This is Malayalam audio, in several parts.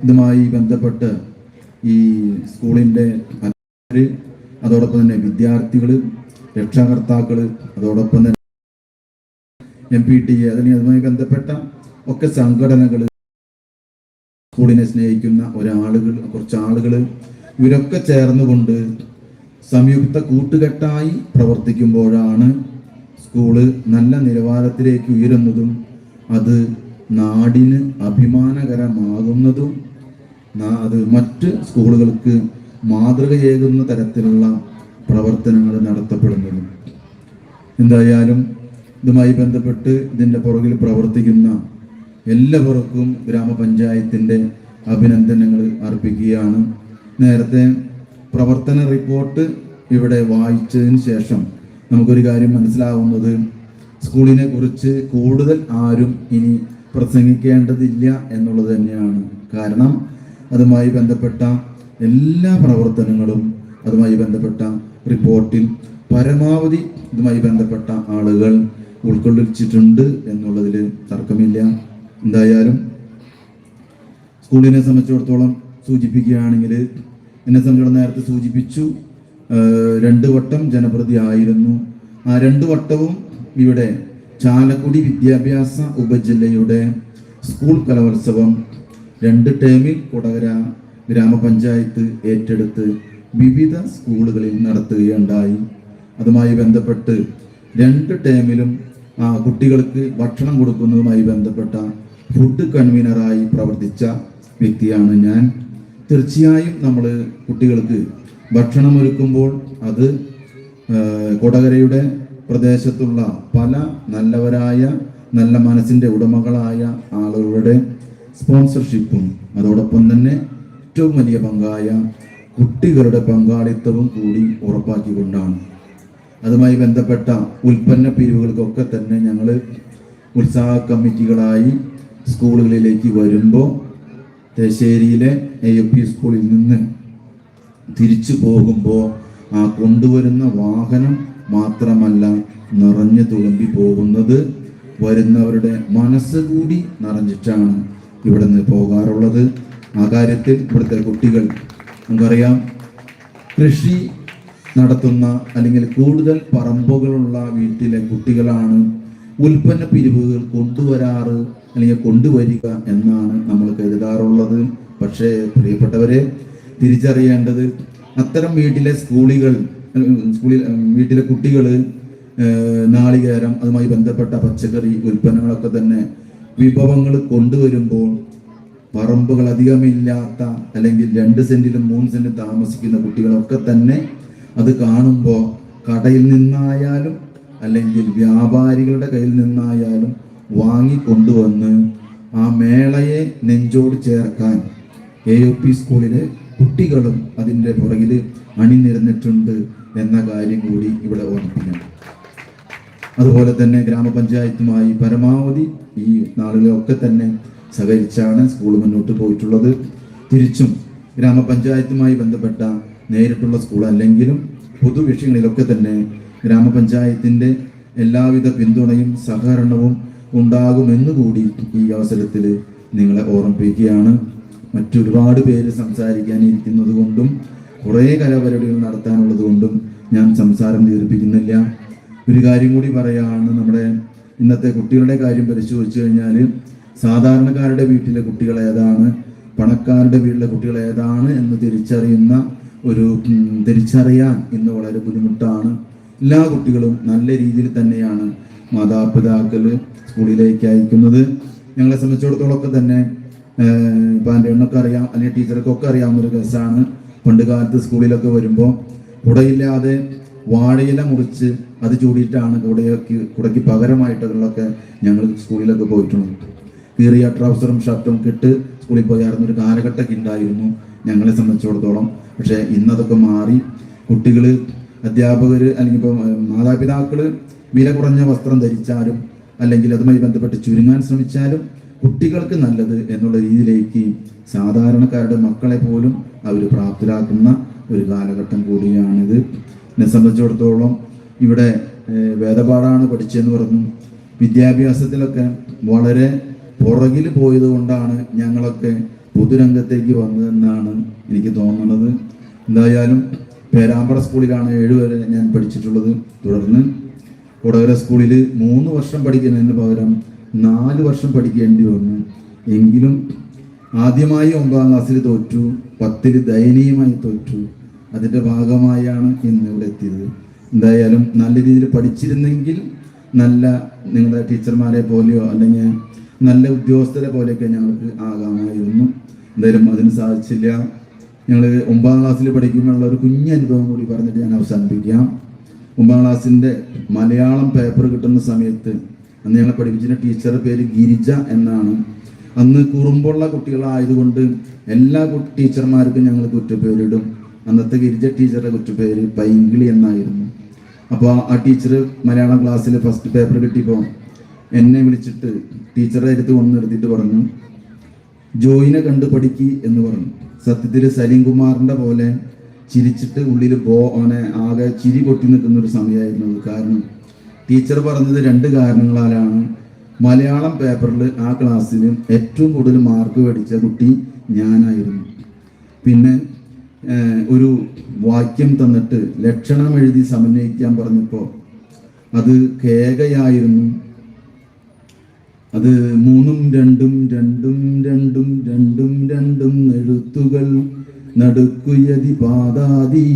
ഇതുമായി ബന്ധപ്പെട്ട് ഈ സ്കൂളിന്റെ അതോടൊപ്പം തന്നെ വിദ്യാർത്ഥികൾ രക്ഷാകർത്താക്കൾ അതോടൊപ്പം തന്നെ എം പി ടി അല്ലെങ്കിൽ അതുമായി ബന്ധപ്പെട്ട ഒക്കെ സംഘടനകൾ സ്കൂളിനെ സ്നേഹിക്കുന്ന ഒരാളുകൾ കുറച്ച് ആളുകൾ ഇവരൊക്കെ ചേർന്നുകൊണ്ട് സംയുക്ത കൂട്ടുകെട്ടായി പ്രവർത്തിക്കുമ്പോഴാണ് സ്കൂൾ നല്ല നിലവാരത്തിലേക്ക് ഉയരുന്നതും അത് നാടിന് അഭിമാനകരമാകുന്നതും അത് മറ്റ് സ്കൂളുകൾക്ക് മാതൃകയേകുന്ന തരത്തിലുള്ള പ്രവർത്തനങ്ങൾ നടത്തപ്പെടുന്നത്. എന്തായാലും ഇതുമായി ബന്ധപ്പെട്ട് ഇതിന്റെ പുറകിൽ പ്രവർത്തിക്കുന്ന എല്ലാവർക്കും ഗ്രാമപഞ്ചായത്തിന്റെ അഭിനന്ദനങ്ങൾ അർപ്പിക്കുകയാണ്. നേരത്തെ പ്രവർത്തന റിപ്പോർട്ട് ഇവിടെ വായിച്ചതിന് ശേഷം നമുക്കൊരു കാര്യം മനസ്സിലാവുന്നത്. സ്കൂളിനെ കുറിച്ച് കൂടുതൽ ആരും ഇനി പ്രസംഗിക്കേണ്ടതില്ല എന്നുള്ളത് തന്നെയാണ്. കാരണം അതുമായി ബന്ധപ്പെട്ട എല്ലാ പ്രവർത്തനങ്ങളും അതുമായി ബന്ധപ്പെട്ട റിപ്പോർട്ടിൽ പരമാവധി ഇതുമായി ബന്ധപ്പെട്ട ആളുകൾ ഉൾക്കൊള്ളിച്ചിട്ടുണ്ട് എന്നുള്ളതിൽ തർക്കമില്ല. എന്തായാലും സ്കൂളിനെ സംബന്ധിച്ചിടത്തോളം സൂചിപ്പിക്കുകയാണെങ്കിൽ എന്നെ സംബന്ധിച്ചിടത്തോളം നേരത്തെ സൂചിപ്പിച്ചു രണ്ട് വട്ടം ജനപ്രതി ആയിരുന്നു. ആ രണ്ട് വട്ടവും ഇവിടെ ചാലക്കുടി വിദ്യാഭ്യാസ ഉപജില്ലയുടെ സ്കൂൾ കലോത്സവം രണ്ട് ടേമിൽ കൊടകര ഗ്രാമപഞ്ചായത്ത് ഏറ്റെടുത്ത് വിവിധ സ്കൂളുകളിൽ നടത്തുകയുണ്ടായി. അതുമായി ബന്ധപ്പെട്ട് രണ്ട് ടേമിലും കുട്ടികൾക്ക് ഭക്ഷണം കൊടുക്കുന്നതുമായി ബന്ധപ്പെട്ട ഫുഡ് കൺവീനറായി പ്രവർത്തിച്ച വ്യക്തിയാണ് ഞാൻ. തീർച്ചയായും നമ്മൾ കുട്ടികൾക്ക് ഭക്ഷണം ഒരുക്കുമ്പോൾ അത് കൊടകരയുടെ പ്രദേശത്തുള്ള പല നല്ലവരായ നല്ല മനസ്സിന്റെ ഉടമകളായ ആളുകളുടെ സ്പോൺസർഷിപ്പും അതോടൊപ്പം തന്നെ ഏറ്റവും വലിയ പങ്കായ കുട്ടികളുടെ പങ്കാളിത്തവും കൂടി ഉറപ്പാക്കിക്കൊണ്ടാണ്. അതുമായി ബന്ധപ്പെട്ട ഉൽപ്പന്ന പിരിവുകൾക്കൊക്കെ തന്നെ ഞങ്ങൾ ഉത്സാഹ കമ്മിറ്റികളായി സ്കൂളുകളിലേക്ക് വരുമ്പോൾ തേശ്ശേരിയിലെ എ യു പി സ്കൂളിൽ നിന്ന് തിരിച്ചു പോകുമ്പോൾ ആ കൊണ്ടുവരുന്ന വാഹനം മാത്രമല്ല നിറഞ്ഞു തുളുമ്പി പോകുന്നത് വരുന്നവരുടെ മനസ്സ് കൂടി നിറഞ്ഞിട്ടാണ്. ഇവിടെ നിന്ന് പോകാറുള്ളത്. ആ കാര്യത്തിൽ ഇവിടുത്തെ കുട്ടികൾ നമുക്കറിയാം കൃഷി നടത്തുന്ന അല്ലെങ്കിൽ കൂടുതൽ പറമ്പുകളുള്ള വീട്ടിലെ കുട്ടികളാണ് ഉൽപ്പന്ന പിരിവുകൾ കൊണ്ടുവരാറ് അല്ലെങ്കിൽ കൊണ്ടുവരിക എന്നാണ് നമ്മൾ കരുതാറുള്ളത്. പക്ഷേ പ്രിയപ്പെട്ടവരെ തിരിച്ചറിയേണ്ടത് അത്തരം വീട്ടിലെ സ്കൂളുകൾ സ്കൂളിൽ വീട്ടിലെ കുട്ടികൾ നാളികേരം അതുമായി ബന്ധപ്പെട്ട പച്ചക്കറി ഉൽപ്പന്നങ്ങളൊക്കെ തന്നെ വിഭവങ്ങൾ കൊണ്ടുവരുമ്പോൾ പറമ്പുകൾ അധികമില്ലാത്ത അല്ലെങ്കിൽ രണ്ട് സെന്റിലും മൂന്ന് സെന്റിലും താമസിക്കുന്ന കുട്ടികളൊക്കെ തന്നെ അത് കാണുമ്പോൾ കടയിൽ നിന്നായാലും അല്ലെങ്കിൽ വ്യാപാരികളുടെ കയ്യിൽ നിന്നായാലും വാങ്ങിക്കൊണ്ടുവന്ന് ആ മേളയെ നെഞ്ചോട് ചേർക്കാൻ എ യു പി സ്കൂളിലെ കുട്ടികളും അതിന്റെ പുറകിൽ അണിനിരന്നിട്ടുണ്ട് എന്ന കാര്യം കൂടി ഇവിടെ ഓർമ്മിപ്പിക്കണം അതുപോലെ തന്നെ ഗ്രാമപഞ്ചായത്തുമായി പരമാവധി ഈ നാളുകളൊക്കെ തന്നെ സഹകരിച്ചാണ് സ്കൂൾ മുന്നോട്ട് പോയിട്ടുള്ളത്. തിരിച്ചും ഗ്രാമപഞ്ചായത്തുമായി ബന്ധപ്പെട്ട നേരിട്ടുള്ള സ്കൂൾ അല്ലെങ്കിലും പൊതു വിഷയങ്ങളിലൊക്കെ തന്നെ ഗ്രാമപഞ്ചായത്തിന്റെ എല്ലാവിധ പിന്തുണയും സഹകരണവും ഉണ്ടാകുമെന്നുകൂടി ഈ അവസരത്തിൽ നിങ്ങളെ ഓർമ്മിപ്പിക്കുകയാണ്. മറ്റൊരുപാട് പേര് സംസാരിക്കാനിരിക്കുന്നത് കൊണ്ടും കുറേ കലാപരിപാടികൾ നടത്താനുള്ളത് കൊണ്ടും ഞാൻ സംസാരം ദീർഘിപ്പിക്കുന്നില്ല ഒരു കാര്യം കൂടി പറയുകയാണ് നമ്മുടെ ഇന്നത്തെ കുട്ടികളുടെ കാര്യം പരിശോധിച്ചു കഴിഞ്ഞാൽ സാധാരണക്കാരുടെ വീട്ടിലെ കുട്ടികൾ ഏതാണ്? പണക്കാരുടെ വീട്ടിലെ കുട്ടികൾ ഏതാണ് എന്ന് തിരിച്ചറിയുന്ന ഒരു തിരിച്ചറിയാൻ ഇന്ന് വളരെ ബുദ്ധിമുട്ടാണ്. എല്ലാ കുട്ടികളും നല്ല രീതിയിൽ തന്നെയാണ് മാതാപിതാക്കൾ സ്കൂളിലേക്ക് അയക്കുന്നത്. ഞങ്ങളെ സംബന്ധിച്ചിടത്തോളമൊക്കെ തന്നെ ഇപ്പം എന്റെ എണ്ണൊക്കെ അറിയാം അല്ലെങ്കിൽ ടീച്ചർക്കൊക്കെ അറിയാവുന്ന ഒരു കേസാണ്. പണ്ട് കാലത്ത് സ്കൂളിലൊക്കെ വരുമ്പോൾ കുടയില്ലാതെ വാഴയില മുറിച്ച് അത് ചൂടിയിട്ടാണ് കുടയ്ക്ക് പകരമായിട്ട് പകരമായിട്ടുള്ളതൊക്കെ ഞങ്ങൾ സ്കൂളിലൊക്കെ പോയിട്ടുണ്ട് കീറിയ ട്രൗസറും ഷർട്ടും കിട്ട് സ്കൂളിൽ പോയായിരുന്ന ഒരു കാലഘട്ടമൊക്കെ ഉണ്ടായിരുന്നു ഞങ്ങളെ സംബന്ധിച്ചിടത്തോളം. പക്ഷേ ഇന്നതൊക്കെ മാറി. കുട്ടികൾ അധ്യാപകർ അല്ലെങ്കിൽ ഇപ്പോൾ മാതാപിതാക്കൾ വില കുറഞ്ഞ വസ്ത്രം ധരിച്ചാലും അല്ലെങ്കിൽ അതുമായി ബന്ധപ്പെട്ട് ചുരുങ്ങാൻ ശ്രമിച്ചാലും കുട്ടികൾക്ക് നല്ലത് എന്നുള്ള രീതിയിലേക്ക് സാധാരണക്കാരുടെ മക്കളെ പോലും അവർ പ്രാപ്തരാക്കുന്ന ഒരു കാലഘട്ടം കൂടിയാണിത്. എന്നെ സംബന്ധിച്ചിടത്തോളം ഇവിടെ വേദപാഠമാണ് പഠിച്ചതെന്ന് പറഞ്ഞു. വിദ്യാഭ്യാസത്തിലൊക്കെ വളരെ പുറകിൽ പോയത് കൊണ്ടാണ് ഞങ്ങളൊക്കെ പൊതുരംഗത്തേക്ക് വന്നതെന്നാണ് എനിക്ക് തോന്നുന്നത്. എന്തായാലും പേരാമ്പ്ര സ്കൂളിലാണ് ഏഴുവരെ ഞാൻ പഠിച്ചിട്ടുള്ളത്. തുടർന്ന് കൊടകര സ്കൂളിൽ മൂന്ന് വർഷം പഠിക്കുന്നതിന് പകരം നാല് വർഷം പഠിക്കേണ്ടി വന്നു. എങ്കിലും ആദ്യമായി ഒമ്പതാം ക്ലാസ്സിൽ തോറ്റു പത്തിൽ ദയനീയമായി തോറ്റു. അതിന്റെ ഭാഗമായാണ് ഇന്ന് ഇവിടെ എത്തിയത്. എന്തായാലും നല്ല രീതിയിൽ പഠിച്ചിരുന്നെങ്കിൽ നല്ല നിങ്ങളുടെ ടീച്ചർമാരെ പോലെയോ അല്ലെങ്കിൽ നല്ല ഉദ്യോഗസ്ഥരെ പോലെയൊക്കെ ഞങ്ങൾക്ക് ആകാമായിരുന്നു. എന്തായാലും അതിന് സാധിച്ചില്ല. ഞങ്ങൾ ഒമ്പതാം ക്ലാസ്സിൽ പഠിക്കുമ്പോഴുള്ള ഒരു കുഞ്ഞ് അനുഭവം കൂടി പറഞ്ഞിട്ട് ഞാൻ അവസാനിപ്പിക്കാം. ഒമ്പതാം ക്ലാസ്സിന്റെ മലയാളം പേപ്പർ കിട്ടുന്ന സമയത്ത് അന്ന് ഞങ്ങളെ പഠിപ്പിച്ചിരുന്ന ടീച്ചറുടെ പേര് ഗിരിജ എന്നാണ്. അന്ന് കുറുമ്പുള്ള കുട്ടികളായതുകൊണ്ട് എല്ലാ ടീച്ചർമാർക്കും ഞങ്ങൾ കുറ്റപ്പേരിടും. അന്നത്തെ ഗിരിജ ടീച്ചറുടെ പേര് പൈങ്കിളി എന്നായിരുന്നു. അപ്പോൾ ആ ടീച്ചർ മലയാളം ക്ലാസ്സിൽ ഫസ്റ്റ് പേപ്പർ കിട്ടിയപ്പോൾ എന്നെ വിളിച്ചിട്ട് ടീച്ചറുടെ അടുത്ത് വന്ന് നിർത്തിയിട്ട് പറഞ്ഞു ജോയിനെ കണ്ട് പഠിക്കി എന്ന് പറഞ്ഞു. സത്യത്തിൽ സലീം കുമാറിന്റെ പോലെ ചിരിച്ചിട്ട് ഉള്ളിൽ ബോ അവനെ ആകെ ചിരി പൊട്ടി നിൽക്കുന്ന ഒരു സമയമായിരുന്നു അത്. കാരണം ടീച്ചർ പറഞ്ഞത് രണ്ട് കാരണങ്ങളാലാണ്. മലയാളം പേപ്പറിൽ ആ ക്ലാസ്സിൽ ഏറ്റവും കൂടുതൽ മാർക്ക് മേടിച്ച കുട്ടി ഞാനായിരുന്നു. പിന്നെ ഒരു വാക്യം തന്നിട്ട് ലക്ഷണം എഴുതി സമന്വയിക്കാൻ പറഞ്ഞപ്പോൾ അത് കേകയായിരുന്നു. അത് മൂന്നും രണ്ടും രണ്ടും രണ്ടും രണ്ടും രണ്ടും എഴുത്തുകൾ നടുക്കുയതി പാതാതി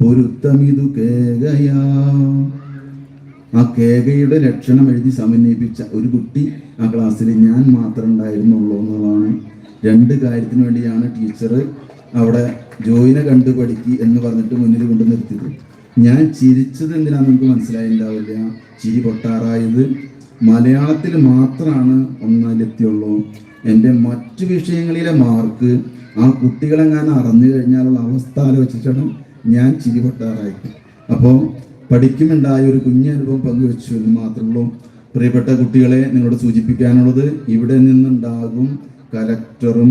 പൊരുത്തമിതു കേകയാ. ആ കേകയുടെ ലക്ഷണം എഴുതി സമന്വയിപ്പിച്ച ഒരു കുട്ടി ആ ക്ലാസ്സിൽ ഞാൻ മാത്രം ഉണ്ടായിരുന്നുള്ളൂ എന്നുള്ളതാണ്. രണ്ട് കാര്യത്തിന് വേണ്ടിയാണ് ടീച്ചർ അവിടെ ജോയിനെ കണ്ടു പഠിക്കി എന്ന് പറഞ്ഞിട്ട് മുന്നിൽ കൊണ്ട് നിർത്തിയത്. ഞാൻ ചിരിച്ചത് എന്തിനാന്ന് നമുക്ക് മനസ്സിലായിണ്ടാവില്ല. ചിരി പൊട്ടാറായത് മലയാളത്തിൽ മാത്രമാണ് ഒന്നാലെത്തിയുള്ളൂ എന്റെ മറ്റു വിഷയങ്ങളിലെ മാർക്ക് ആ കുട്ടികളെങ്ങാനും അറിഞ്ഞു കഴിഞ്ഞാലുള്ള അവസ്ഥ ആലോചിച്ചിട്ടാണ് ഞാൻ ചിരി പൊട്ടാറായി അപ്പോൾ പഠിക്കുമുണ്ടായ ഒരു കുഞ്ഞനുഭവം പങ്കുവെച്ചു. എന്ന് മാത്രമുള്ളൂ പ്രിയപ്പെട്ട കുട്ടികളെ നിങ്ങളോട് സൂചിപ്പിക്കാനുള്ളത്. ഇവിടെ നിന്നുണ്ടാകും കലക്ടറും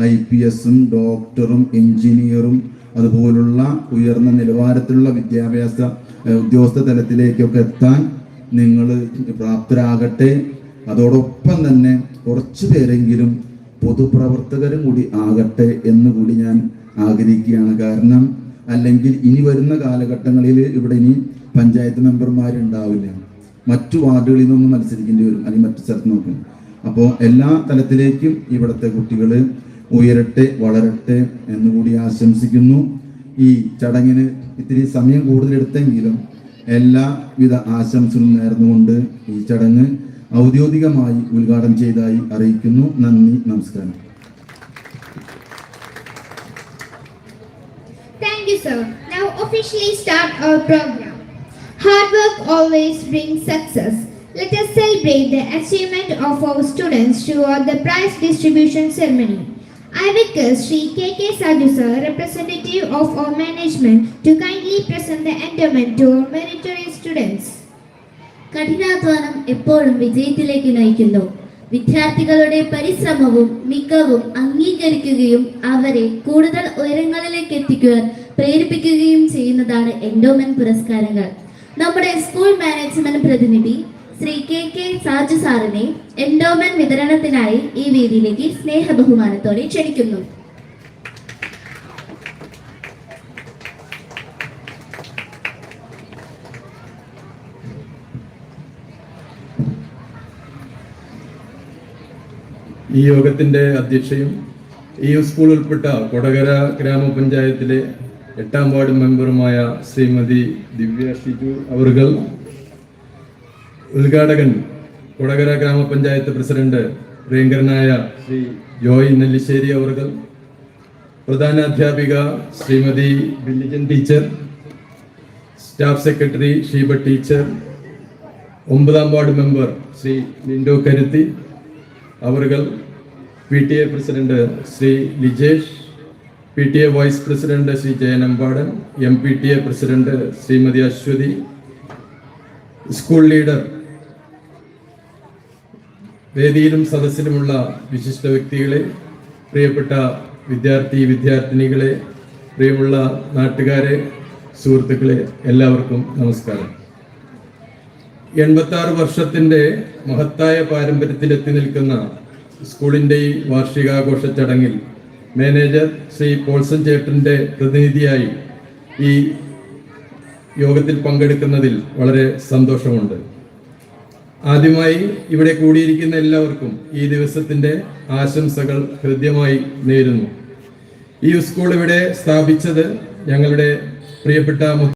ഐ പി എസും ഡോക്ടറും എഞ്ചിനീയറും അതുപോലുള്ള ഉയർന്ന നിലവാരത്തിലുള്ള വിദ്യാഭ്യാസ ഉദ്യോഗസ്ഥ തലത്തിലേക്കൊക്കെ എത്താൻ നിങ്ങൾ പ്രാപ്തരാകട്ടെ. അതോടൊപ്പം തന്നെ കുറച്ചു പേരെങ്കിലും പൊതുപ്രവർത്തകരും കൂടി ആകട്ടെ എന്ന് കൂടി ഞാൻ ആഗ്രഹിക്കുകയാണ്. കാരണം അല്ലെങ്കിൽ ഇനി വരുന്ന കാലഘട്ടങ്ങളിൽ ഇവിടെ ഇനി പഞ്ചായത്ത് മെമ്പർമാരുണ്ടാവില്ല മറ്റു വാർഡുകളിൽ നിന്നൊന്നും മത്സരിക്കേണ്ടി വരും. അല്ലെങ്കിൽ മറ്റു സ്ഥലത്ത് നോക്കും അപ്പോൾ എല്ലാ തലത്തിലേക്കും ഇവിടുത്തെ കുട്ടികൾ ഉയരട്ടെ വളരട്ടെ എന്നുകൂടി ആശംസിക്കുന്നു ഈ ചടങ്ങിന് ഇത്തിരി സമയം കൂടുതലെടുത്തെങ്കിലും എല്ലാവിധ ആശംസകളും നേർന്നുകൊണ്ട് ഈ ചടങ്ങ് ഔദ്യോഗികമായി ഉദ്ഘാടനം ചെയ്തതായി അറിയിക്കുന്നു നന്ദി നമസ്കാരം. Hard work always brings success. Let us celebrate the achievement of our students throughout the prize distribution ceremony. I Sri K.K. Saju sir, representative of our management, to kindly present the endowment to our meritorious students. കഠിനാധ്വാനം എപ്പോഴും വിജയത്തിലേക്ക് നയിക്കുന്നു വിദ്യാർത്ഥികളുടെ പരിശ്രമവും മികവും അംഗീകരിക്കുകയും അവരെ കൂടുതൽ ഉയരങ്ങളിലേക്ക് എത്തിക്കുവാൻ പ്രേരിപ്പിക്കുകയും ചെയ്യുന്നതാണ് എൻഡോമെന്റ് പുരസ്കാരങ്ങൾ നമ്മുടെ സ്കൂൾ മാനേജ്മെന്റ് പ്രതിനിധി ശ്രീ കെ കെ സാജു സാറിനെ എൻഡോമെന്റ് വിതരണത്തിനായി ഈ വേദിയിലേക്ക് സ്നേഹ ബഹുമാനത്തോടെ ക്ഷണിക്കുന്നു. ഈ യോഗത്തിന്റെ അധ്യക്ഷയും ഈ സ്കൂൾ ഉൾപ്പെട്ട കൊടകര ഗ്രാമപഞ്ചായത്തിലെ എട്ടാം വാർഡ് മെമ്പറുമായ ശ്രീമതി ദിവ്യ ഷിജു അവർകൾ ഉദ്ഘാടകൻ കൊടകര ഗ്രാമപഞ്ചായത്ത് പ്രസിഡന്റ് പ്രിയങ്കരനായ ശ്രീ ജോയ് നെല്ലിശ്ശേരി അവർകൾ പ്രധാന അധ്യാപിക Shrimati Billijan teacher staff secretary Sheeba teacher ഒമ്പതാം വാർഡ് മെമ്പർ ശ്രീ ലിൻഡോ കരുത്തി അവർകൾ P T A president Shri Lijesh P T A vice president Shri Jayanambadan M P T A president Shrimati Aswathy school leader വേദിയിലും സദസ്സിലുമുള്ള വിശിഷ്ട വ്യക്തികളെ പ്രിയപ്പെട്ട വിദ്യാർത്ഥി വിദ്യാർത്ഥിനികളെ പ്രിയമുള്ള നാട്ടുകാരെ സുഹൃത്തുക്കളെ എല്ലാവർക്കും നമസ്കാരം. എൺപത്തി ആറ് വർഷത്തിന്റെ മഹത്തായ പാരമ്പര്യത്തിലെത്തി നിൽക്കുന്ന സ്കൂളിന്റെ ഈ വാർഷികാഘോഷ ചടങ്ങിൽ മാനേജർ ശ്രീ പോൾസൺ ചേട്ടന്റെ പ്രതിനിധിയായി ഈ യോഗത്തിൽ പങ്കെടുക്കുന്നതിൽ വളരെ സന്തോഷമുണ്ട്. ആദ്യമായി ഇവിടെ കൂടിയിരിക്കുന്ന എല്ലാവർക്കും ഈ ദിവസത്തിന്റെ ആശംസകൾ ഹൃദ്യമായി നേരുന്നു. ഈ സ്കൂൾ ഇവിടെ സ്ഥാപിച്ചത് ഞങ്ങളുടെ പ്രിയപ്പെട്ട